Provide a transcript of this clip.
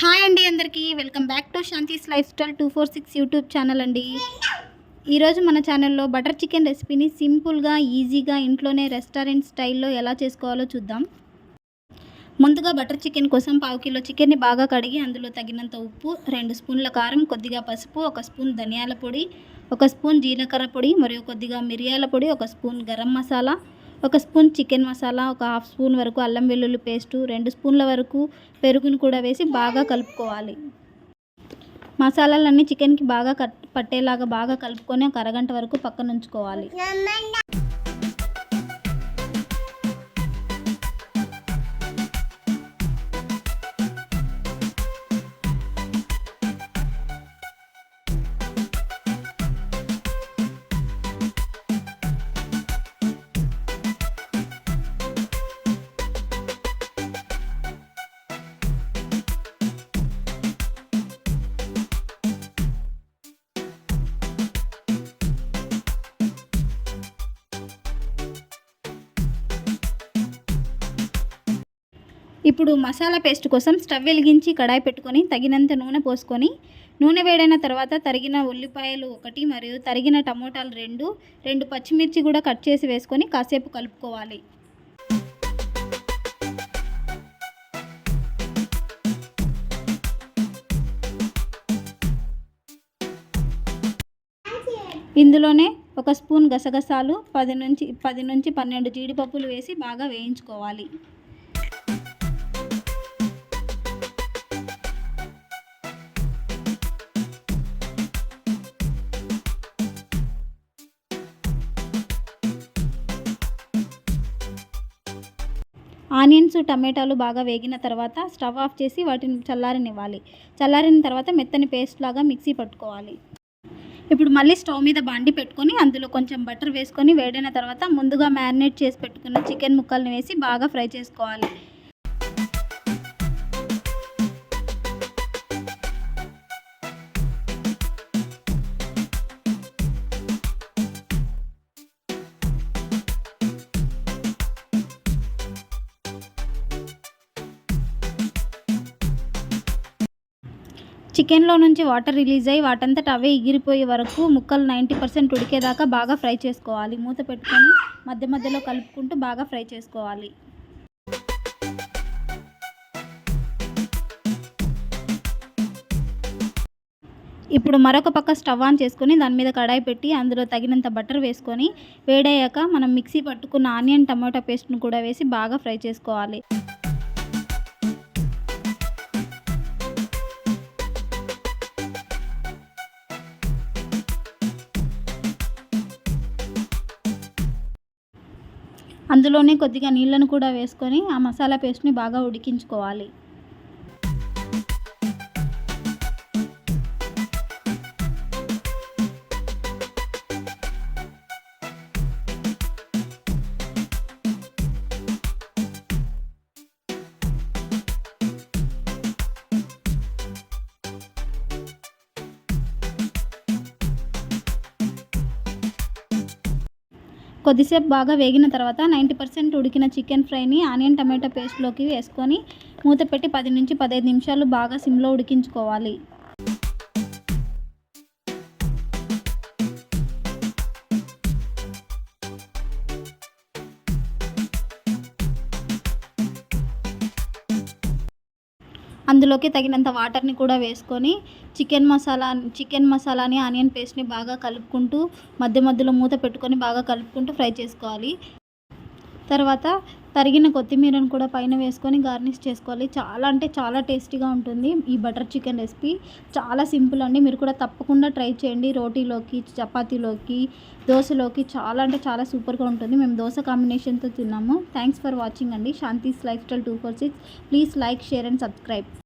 Hi అండి అందరికీ. Welcome back to Shanthi's life style two four six YouTube channel అండి. ఈరోజు మన ఛానల్లో బటర్ చికెన్ రెసిపీని సింపుల్గా ఈజీగా ఇంట్లోనే రెస్టారెంట్ స్టైల్లో ఎలా చేసుకోవాలో చూద్దాం. ముందుగా బటర్ చికెన్ కోసం పావు కిలో చికెన్ని బాగా కడిగి అందులో తగినంత ఉప్పు రెండు స్పూన్ల కారం కొద్దిగా పసుపు ఒక స్పూన్ ధనియాల పొడి ఒక స్పూన్ జీలకర్ర పొడి మరియు కొద్దిగా మిరియాల పొడి ఒక స్పూన్ గరం మసాలా ఒక స్పూన్ చికెన్ మసాలా ఒక హాఫ్ స్పూన్ వరకు అల్లం వెల్లుల్లి పేస్టు రెండు స్పూన్ల వరకు పెరుగును కూడా వేసి బాగా కలుపుకోవాలి. మసాలాలన్నీ చికెన్కి బాగా కట్ పట్టేలాగా బాగా కలుపుకొని ఒక అరగంట వరకు పక్కన ఉంచుకోవాలి ఇప్పుడు మసాలా పేస్ట్ కోసం స్టవ్ వెలిగించి కడాయి పెట్టుకొని తగినంత నూనె పోసుకొని నూనె వేడైన తర్వాత తరిగిన ఉల్లిపాయలు ఒకటి మరియు తరిగిన టమోటాలు రెండు రెండు పచ్చిమిర్చి కూడా కట్ చేసి వేసుకొని కాసేపు కలుపుకోవాలి. ఇందులోనే ఒక స్పూన్ గసగసాలు పది నుంచి పది నుంచి పన్నెండు జీడిపప్పులు వేసి బాగా వేయించుకోవాలి. ఆనియన్స్ టమాటాలు బాగా వేగిన తర్వాత స్టవ్ ఆఫ్ చేసి వాటిని చల్లారనివ్వాలి. చల్లారిన తర్వాత మెత్తని పేస్ట్ లాగా మిక్సీ పట్టుకోవాలి. ఇప్పుడు మళ్ళీ స్టవ్ మీద బాండి పెట్టుకొని అందులో కొంచెం బటర్ వేసుకొని వేడిన తర్వాత ముందుగా మ్యారినేట్ చేసి పెట్టుకున్న చికెన్ ముక్కల్ని వేసి బాగా ఫ్రై చేసుకోవాలి. చికెన్లో నుంచి వాటర్ రిలీజ్ అయ్యి వాటంతట అవే ఎగిరిపోయే వరకు ముక్కలు నైంటీ పర్సెంట్ ఉడికేదాకా బాగా ఫ్రై చేసుకోవాలి. మూత పెట్టుకొని మధ్య మధ్యలో కలుపుకుంటూ బాగా ఫ్రై చేసుకోవాలి. ఇప్పుడు మరొక పక్క స్టవ్ ఆన్ చేసుకొని దాని మీద కడాయి పెట్టి అందులో తగినంత బటర్ వేసుకొని వేడయ్యాక మనం మిక్సీ పట్టుకున్న ఆనియన్ టమాటో పేస్ట్ను కూడా వేసి బాగా ఫ్రై చేసుకోవాలి. అందులోనే కొద్దిగా నీళ్ళను కూడా వేసుకొని ఆ మసాలా పేస్ట్ని బాగా ఉడికించుకోవాలి. కొద్దిసేపు బాగా వేగిన తర్వాత నైంటీ పర్సెంట్ ఉడికిన చికెన్ ఫ్రైని ఆనియన్ టమాటో పేస్ట్లోకి వేసుకొని మూత పెట్టి పది నుంచి పదహైదు నిమిషాలు బాగా సిమ్లో ఉడికించుకోవాలి. అందులోకి తగినంత వాటర్ని కూడా వేసుకొని చికెన్ మసాలా చికెన్ మసాలాని ఆనియన్ పేస్ట్ని బాగా కలుపుకుంటూ మధ్య మధ్యలో మూత పెట్టుకొని బాగా కలుపుకుంటూ ఫ్రై చేసుకోవాలి. తర్వాత తరిగిన కొత్తిమీరను కూడా పైన వేసుకొని గార్నిష్ చేసుకోవాలి. చాలా అంటే చాలా టేస్టీగా ఉంటుంది ఈ బటర్ చికెన్ రెసిపీ. చాలా సింపుల్ అండి. మీరు కూడా తప్పకుండా ట్రై చేయండి. రోటీలోకి చపాతీలోకి దోశలోకి చాలా అంటే చాలా సూపర్గా ఉంటుంది. మేము దోశ కాంబినేషన్తో తిన్నాము. థ్యాంక్స్ ఫర్ వాచింగ్ అండి. Shanthi's life style two four six. Please like share and subscribe.